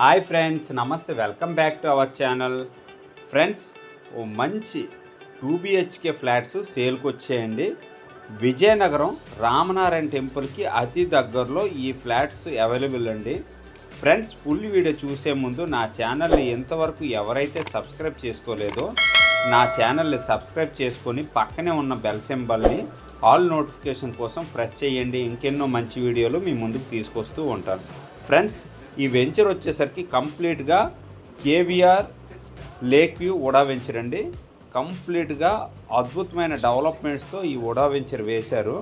Hi friends నమస్తే. Welcome back to our channel. Friends ఓ మంచి two BHK flats సేల్కి వచ్చేయండి. విజయనగరం రామనారాయణ టెంపుల్కి అతి దగ్గరలో ఈ ఫ్లాట్స్ అవైలబుల్ అండి. ఫ్రెండ్స్ ఫుల్ వీడియో చూసే ముందు నా ఛానల్ని ఎంతవరకు ఎవరైతే సబ్స్క్రైబ్ చేసుకోలేదో నా ఛానల్ని సబ్స్క్రైబ్ చేసుకొని పక్కనే ఉన్న బెల్ సింబల్ని ఆల్ నోటిఫికేషన్ కోసం ప్రెస్ చేయండి. ఇంకెన్నో మంచి వీడియోలు మీ ముందుకు తీసుకొస్తూ ఉంటాను. ఫ్రెండ్స్ ఈ వెంచర్ వచ్చేసరికి కంప్లీట్గా KVR lake view UDA venture అండి. కంప్లీట్గా అద్భుతమైన డెవలప్మెంట్స్తో ఈ ఉడా వెంచర్ వేశారు.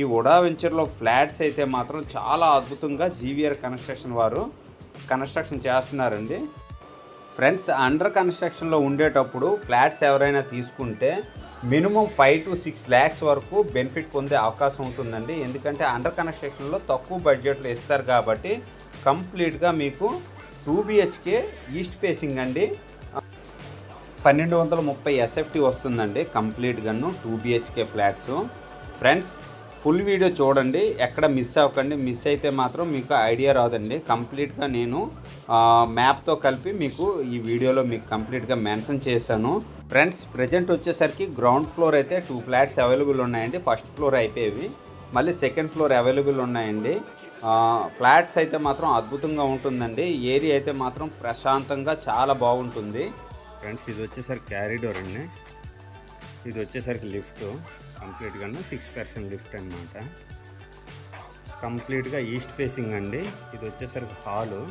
ఈ ఉడా వెంచర్లో ఫ్లాట్స్ అయితే మాత్రం చాలా అద్భుతంగా జీవీఆర్ కన్స్ట్రక్షన్ వారు కన్స్ట్రక్షన్ చేస్తున్నారండి. ఫ్రెండ్స్ అండర్ కన్స్ట్రక్షన్లో ఉండేటప్పుడు ఫ్లాట్స్ ఎవరైనా తీసుకుంటే minimum five to six lakhs వరకు బెనిఫిట్ పొందే అవకాశం ఉంటుందండి. ఎందుకంటే అండర్ కన్స్ట్రక్షన్లో తక్కువ బడ్జెట్లో ఇస్తారు కాబట్టి కంప్లీట్గా మీకు టూ బిహెచ్కే ఈస్ట్ ఫేసింగ్ అండి. పన్నెండు వందల ముప్పై ఎస్ఎఫ్టీ వస్తుందండి కంప్లీట్గాను two BHK flats. Friends full video చూడండి ఎక్కడ మిస్ అవ్వకండి. మిస్ అయితే మాత్రం మీకు ఐడియా రాదండి. కంప్లీట్గా నేను మ్యాప్తో కలిపి మీకు ఈ వీడియోలో మీకు కంప్లీట్గా మెన్షన్ చేశాను. ఫ్రెండ్స్ ప్రజెంట్ వచ్చేసరికి గ్రౌండ్ ఫ్లోర్ అయితే టూ ఫ్లాట్స్ అవైలబుల్ ఉన్నాయండి. ఫస్ట్ ఫ్లోర్ అయిపోయేవి. మళ్ళీ సెకండ్ ఫ్లోర్ అవైలబుల్ ఉన్నాయండి. ఫ్లాట్స్ అయితే మాత్రం అద్భుతంగా ఉంటుందండి. ఏరియా అయితే మాత్రం ప్రశాంతంగా చాలా బాగుంటుంది. ఫ్రెండ్స్ ఇది వచ్చేసరికి క్యారిడోర్ అండి. ఇది వచ్చేసరికి లిఫ్ట్. కంప్లీట్గా సిక్స్ పర్సెంట్ లిఫ్ట్ అనమాట కంప్లీట్గా ఈస్ట్ ఫేసింగ్ అండి. ఇది వచ్చేసరికి హాలు.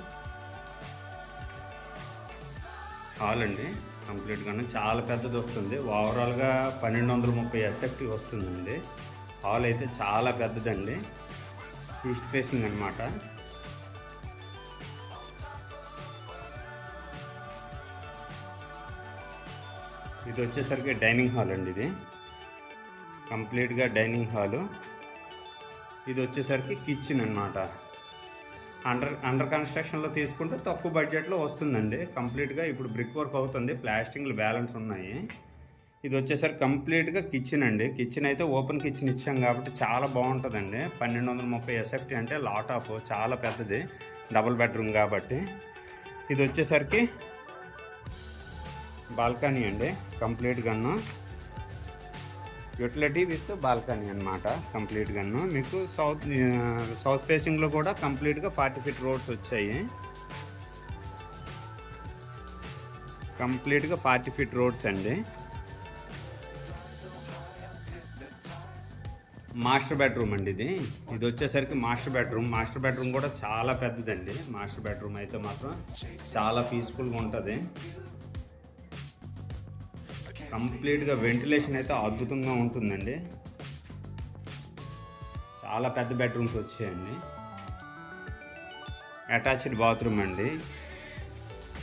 హాల్ అండి. కంప్లీట్గా చాలా పెద్దది వస్తుంది. ఓవరాల్గా పన్నెండు వందల ముప్పై ఎస్ఎఫ్టీ వస్తుందండి. హాల్ అయితే చాలా పెద్దదండి. ఈస్ట్ ఫేసింగ్ అనమాట ఇది వచ్చేసరికి డైనింగ్ హాల్ అండి ఇది. కంప్లీట్గా డైనింగ్ హాలు. ఇది వచ్చేసరికి కిచెన్ అనమాట అండర్ అండర్ కన్స్ట్రక్షన్లో తీసుకుంటే తక్కువ బడ్జెట్లో వస్తుందండి. కంప్లీట్గా ఇప్పుడు బ్రిక్ వర్క్ అవుతుంది. ప్లాస్టింగ్లు బ్యాలెన్స్ ఉన్నాయి. ఇది వచ్చేసరికి కంప్లీట్గా కిచెన్ అండి. కిచెన్ అయితే ఓపెన్ కిచెన్ ఇచ్చాం కాబట్టి చాలా బాగుంటుందండి. పన్నెండు వందల ముప్పై ఎస్ఎఫ్టీ అంటే లాట్ ఆఫ్ చాలా పెద్దది. డబుల్ బెడ్రూమ్ కాబట్టి. ఇది వచ్చేసరికి బాల్కనీ అండి. కంప్లీట్గాను యూటిలిటీ విత్ బాల్కనీ అనమాట కంప్లీట్గాను మీకు సౌత్ సౌత్ ఫేసింగ్లో కూడా కంప్లీట్గా ఫార్టీ ఫీట్ రోడ్స్ వచ్చాయి. కంప్లీట్గా ఫార్టీ ఫీట్ రోడ్స్ అండి. మాస్టర్ బెడ్రూమ్ అండి ఇది. ఇది వచ్చేసరికి మాస్టర్ బెడ్రూమ్. మాస్టర్ బెడ్రూమ్ కూడా చాలా పెద్దదండి. మాస్టర్ బెడ్రూమ్ అయితే మాత్రం చాలా పీస్ఫుల్గా ఉంటుంది. కంప్లీట్గా వెంటిలేషన్ అయితే అద్భుతంగా ఉంటుందండి. చాలా పెద్ద బెడ్రూమ్స్ వచ్చాయండి. అటాచ్డ్ బాత్రూమ్ అండి.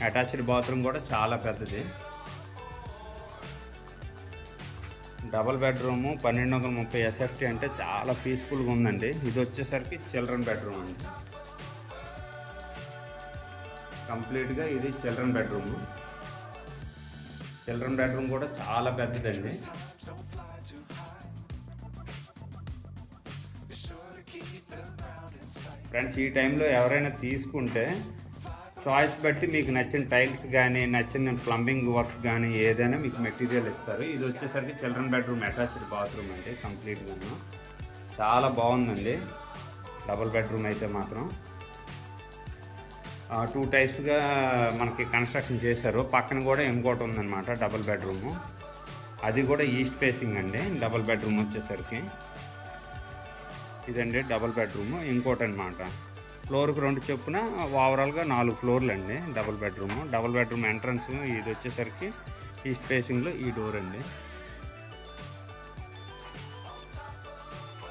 అటాచ్డ్ బాత్రూమ్ కూడా చాలా పెద్దది. డబల్ బెడ్రూము పన్నెండు వందల ముప్పై ఎస్ఎఫ్టీ అంటే చాలా పీస్ఫుల్గా ఉందండి. ఇది వచ్చేసరికి చిల్డ్రన్ బెడ్రూమ్ అండి. కంప్లీట్గా ఇది చిల్డ్రన్ బెడ్రూమ్. చిల్డ్రన్ బెడ్రూమ్ కూడా చాలా పెద్దదండి. ఫ్రెండ్స్ ఈ టైంలో ఎవరైనా తీసుకుంటే చాయిస్ బట్టి మీకు నచ్చిన టైల్స్ కానీ నచ్చిన ప్లంబింగ్ వర్క్ కానీ ఏదైనా మీకు మెటీరియల్ ఇస్తారు. ఇది వచ్చేసరికి చిల్డ్రన్ బెడ్రూమ్ అటాచ్డ్ బాత్రూమ్ అండి కంప్లీట్గా చాలా బాగుందండి. డబుల్ బెడ్రూమ్ అయితే మాత్రం. టూ టైప్స్గా మనకి కన్స్ట్రక్షన్ చేశారు. పక్కన కూడా ఇంకోటి ఉందన్నమాట డబుల్ బెడ్రూము అది కూడా ఈస్ట్ ఫేసింగ్ అండి డబుల్ బెడ్రూమ్ వచ్చేసరికి. ఇదండి డబుల్ బెడ్రూమ్ ఇంకోటి అనమాట ఫ్లోర్కి రెండు చొప్పున ఓవరాల్గా నాలుగు ఫ్లోర్లు అండి double bedroom. Double bedroom entrance ఇది వచ్చేసరికి ఈస్ట్ ఫేసింగ్లో ఈ డోర్ అండి.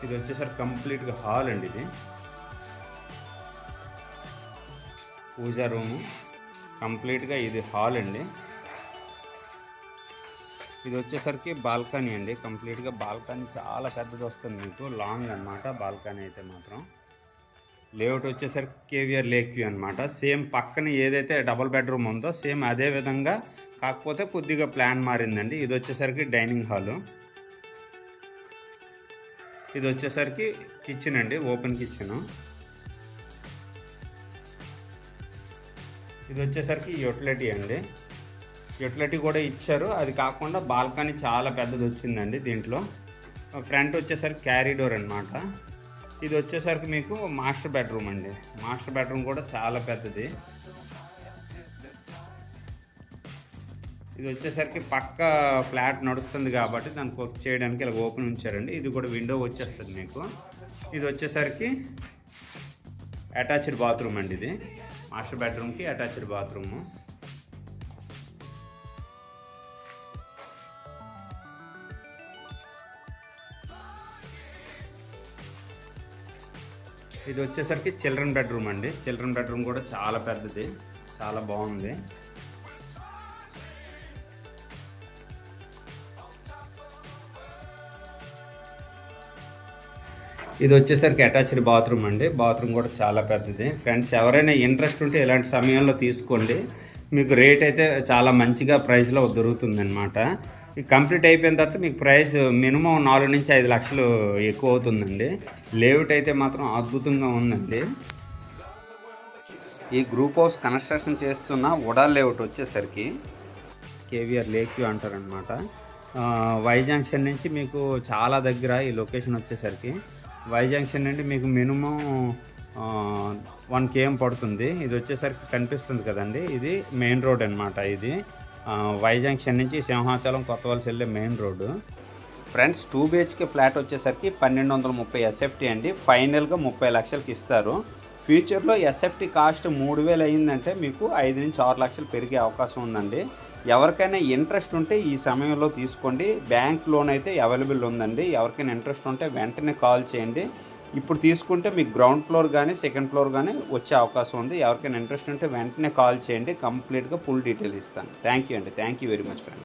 ఇది వచ్చేసరికి కంప్లీట్గా హాల్ అండి ఇది. పూజా రూము. కంప్లీట్గా ఇది హాల్ అండి. ఇది వచ్చేసరికి బాల్కనీ అండి. కంప్లీట్గా బాల్కనీ చాలా పెద్దది వస్తుంది మీకు లాంగ్ అనమాట బాల్కనీ అయితే మాత్రం. లేఅవుట్ వచ్చేసరికి కేవీఆర్ లేక్ వ్యూ అనమాట సేమ్ పక్కన ఏదైతే డబుల్ బెడ్రూమ్ ఉందో సేమ్ అదే విధంగా కాకపోతే కొద్దిగా ప్లాన్ మారిందండి. ఇది వచ్చేసరికి డైనింగ్ హాలు. ఇది వచ్చేసరికి కిచెన్ అండి ఓపెన్ కిచెను ఇది వచ్చేసరికి యూటిలిటీ అండి. యూటిలిటీ కూడా ఇచ్చారు. అది కాకుండా బాల్కనీ చాలా పెద్దది వచ్చిందండి దీంట్లో. ఫ్రంట్ వచ్చేసరికి క్యారిడోర్ అనమాట ఇది వచ్చేసరికి మీకు మాస్టర్ బెడ్రూమ్ అండి. మాస్టర్ బెడ్రూమ్ కూడా చాలా పెద్దది. ఇది వచ్చేసరికి పక్క ఫ్లాట్ నడుస్తుంది కాబట్టి దానికి వర్క్ చేయడానికి ఇలా ఓపెన్ ఉంచారండి. ఇది కూడా విండో వచ్చేస్తుంది మీకు. ఇది వచ్చేసరికి అటాచ్డ్ బాత్రూమ్ అండి ఇది. మాస్టర్ బెడ్రూమ్కి అటాచ్డ్ బాత్రూమ్. ఇది వచ్చేసరికి చిల్డ్రన్ బెడ్రూమ్ అండి. చిల్డ్రన్ బెడ్రూమ్ కూడా చాలా పెద్దది చాలా బాగుంది. ఇది వచ్చేసరికి అటాచ్డ్ బాత్రూమ్ అండి. బాత్రూమ్ కూడా చాలా పెద్దది. ఫ్రెండ్స్ ఎవరైనా ఇంట్రెస్ట్ ఉంటే ఇలాంటి సమయంలో తీసుకోండి. మీకు రేట్ అయితే చాలా మంచిగా ప్రైస్లో దొరుకుతుంది అనమాట కంప్లీట్ అయిపోయిన తర్వాత మీకు ప్రైస్ మినిమం నాలుగు నుంచి ఐదు లక్షలు ఎక్కువ అవుతుందండి. లేఅవుట్ అయితే మాత్రం అద్భుతంగా ఉందండి. ఈ గ్రూప్ హౌస్ కన్స్ట్రక్షన్ చేస్తున్న ఉడా లేఅవుట్ వచ్చేసరికి కేవీఆర్ లేక్ వ్యూ అంటారనమాట వై జంక్షన్ నుంచి మీకు చాలా దగ్గర ఈ లొకేషన్ వచ్చేసరికి వై జంక్షన్ నుండి మీకు మినిమం వన్ కేఎం పడుతుంది. ఇది వచ్చేసరికి కనిపిస్తుంది కదండి. ఇది మెయిన్ రోడ్ అనమాట ఇది. వై జంక్షన్ నుంచి సింహాచలం కొత్తవలసి వెళ్ళే main road. Friends two BHK flat వచ్చేసరికి పన్నెండు వందల ముప్పై ఎస్ఎఫ్టీ అండి. ఫైనల్గా ముప్పై లక్షలకి ఇస్తారు. ఫ్యూచర్లో ఎస్ఎఫ్టీ కాస్ట్ మూడు వేలు అయిందంటే మీకు ఐదు నుంచి ఆరు లక్షలు పెరిగే అవకాశం ఉందండి. ఎవరికైనా ఇంట్రెస్ట్ ఉంటే ఈ సమయంలో తీసుకోండి. బ్యాంక్ లోన్ అయితే అవైలబుల్ ఉందండి. ఎవరికైనా ఇంట్రెస్ట్ ఉంటే వెంటనే కాల్ చేయండి. ఇప్పుడు తీసుకుంటే మీకు గ్రౌండ్ ఫ్లోర్ కానీ సెకండ్ ఫ్లోర్ కానీ వచ్చే అవకాశం ఉంది. ఎవరికైనా ఇంట్రెస్ట్ ఉంటే వెంటనే కాల్ చేయండి. కంప్లీట్గా ఫుల్ డీటెయిల్ ఇస్తాను. థ్యాంక్ యూ అండి. Thank you very much friend